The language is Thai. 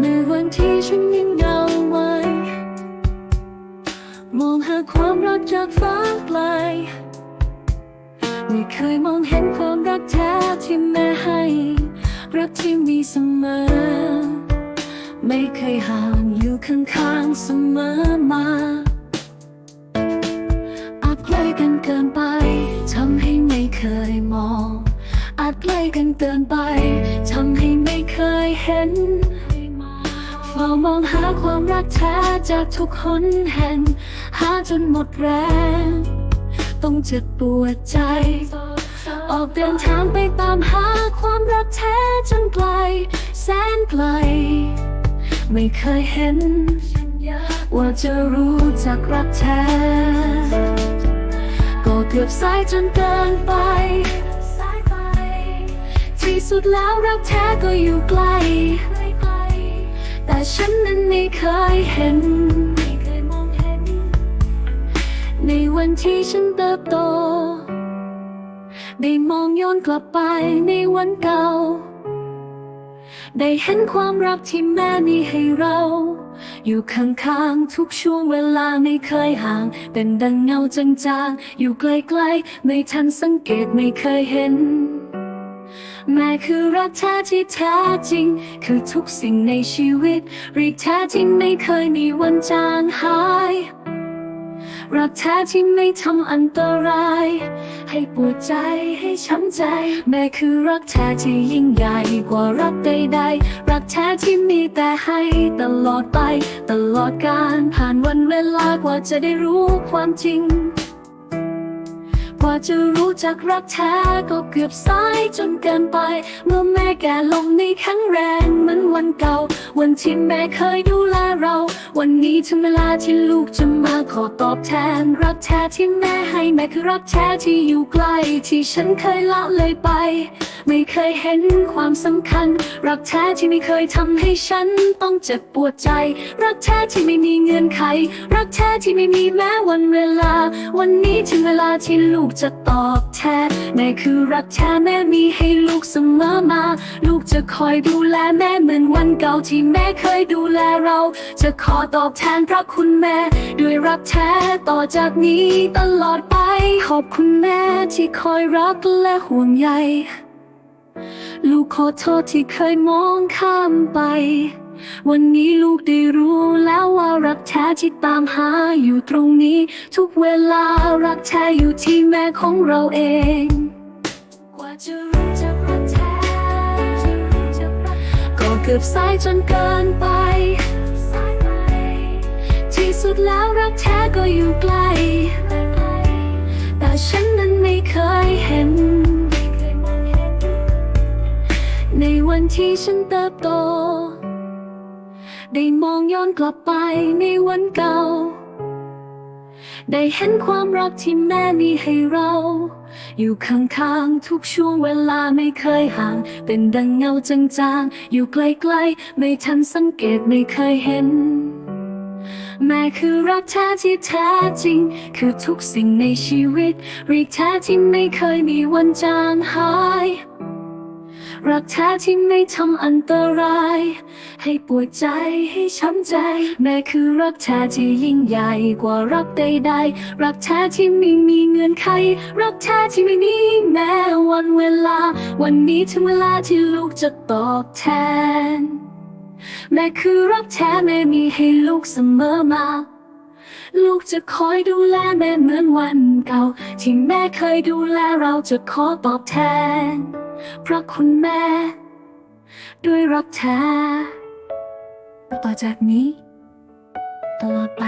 ในวันที่ฉันยังเงาไว้มองหาความรักจากฟ้าไกลไม่เคยมองเห็นความรักแท้ที่แม่ให้ รักที่มีเสมอ ไม่เคยห่างอยู่ข้างๆเสมอมาอาจไกลกันเกินไปทำให้ไม่เคยมอง อาจไกลกันเกินไปทำให้ไม่เคยเห็น เฝ้ามองหาความรักแท้จากทุกคนแห่ง หาจนหมดแรง ต้องเจ็บปวดใจ ออกเดินทางไปตามหาความรักแท้จนไกล แสนไกล ไม่เคยเห็น ว่าจะรู้จักรักแท้ ก็เกือบสายจนเกินไป ที่สุดแล้วรักแท้ก็อยู่ไกล แต่ฉันนั้นไม่เคยเห็น ในวันที่ฉันเติบโต ได้มองย้อนกลับไปในวันเก่า ได้เห็นความรักที่แม่มีให้เรา อยู่ข้างๆทุกช่วงเวลาไม่เคยห่าง เป็นดังเงาจางๆ อยู่ไกลๆ ไม่ทันสังเกตไม่เคยเห็น แม่คือรักแท้ที่แท้จริง คือทุกสิ่งในชีวิตรักแท้ที่ไม่เคยมีวันจางหายรักแท้ที่ไม่ทำอันตราย ให้ปวดใจให้ช้ำใจ แม่คือรักแท้ที่ยิ่งใหญ่กว่ารักใดๆ รักแท้ที่มีแต่ให้ตลอดไป ตลอดการผ่านวันเวลากว่าจะได้รู้ความจริง กว่าจะรู้จักรักแท้ก็เกือบสายจนเกินไป เมื่อแม่แก่ลงในแข็งแรงเหมือนวันเก่า วันที่แม่เคยดูแลเรา วันนี้ถึงเวลาที่ลูกจะมาขอตอบแทน รักแท้ที่แม่ให้แม่คือรักแท้ที่อยู่ไกลที่ฉันเคยละเลยไป ไม่เคยเห็นความสำคัญ รักแท้ที่ไม่เคยทำให้ฉันต้องเจ็บปวดใจ รักแท้ที่ไม่มีเงื่อนไข รักแท้ที่ไม่มีแม้วันเวลา วันนี้ถึงเวลาที่ลูกจะตอบแทนแม่คือรักแท้แม่มีให้ลูกเสมอมา ลูกจะคอยดูแลแม่เหมือนวันเก่าที่แม่เคยดูแลเรา จะขอตอบแทนพระคุณแม่ ด้วยรักแท้ต่อจากนี้ตลอดไป ขอบคุณแม่ที่คอยรักและห่วงใยลูกขอโทษที่เคยมองข้ามไป วันนี้ลูกได้รู้แล้วว่ารักแท้ที่ตามหาอยู่ตรงนี้ ทุกเวลารักแท้อยู่ที่แม่ของเราเอง กว่าจะรู้จักรักแท้ก็เกือบสายจนเกินไป ที่สุดแล้วรักแท้ก็อยู่ไกล แต่ฉันนั้นไม่เคยเห็น ในวันที่ฉันเติบโต ได้มองย้อนกลับไปในวันเก่า ได้เห็นความรักที่แม่มีให้เรา อยู่ข้างๆทุกช่วงเวลาไม่เคยห่าง เป็นดังเงาจางๆ อยู่ไกลๆ ไม่ทันสังเกตไม่เคยเห็น แม่คือรักแท้ที่แท้จริง คือทุกสิ่งในชีวิตรักแท้ที่ไม่เคยมีวันจางหาย รักแท้ที่ไม่ทำอันตราย ให้ปวดใจให้ช้ำใจ แม่คือรักแท้ที่ยิ่งใหญ่กว่ารักใดๆ รักแท้ที่ไม่มีเงื่อนไข รักแท้ที่ไม่มีแม้วันเวลา วันนี้ถึงเวลาที่ลูกจะตอบแทน แม่คือรักแท้แม่มีให้ลูกเสมอมาลูกจะคอยดูแลแม่เหมือนวันเก่า ที่แม่เคยดูแลเราจะขอตอบแทน เพราะคุณแม่ ด้วยรักแท้ต่อจากนี้ ตลอดไป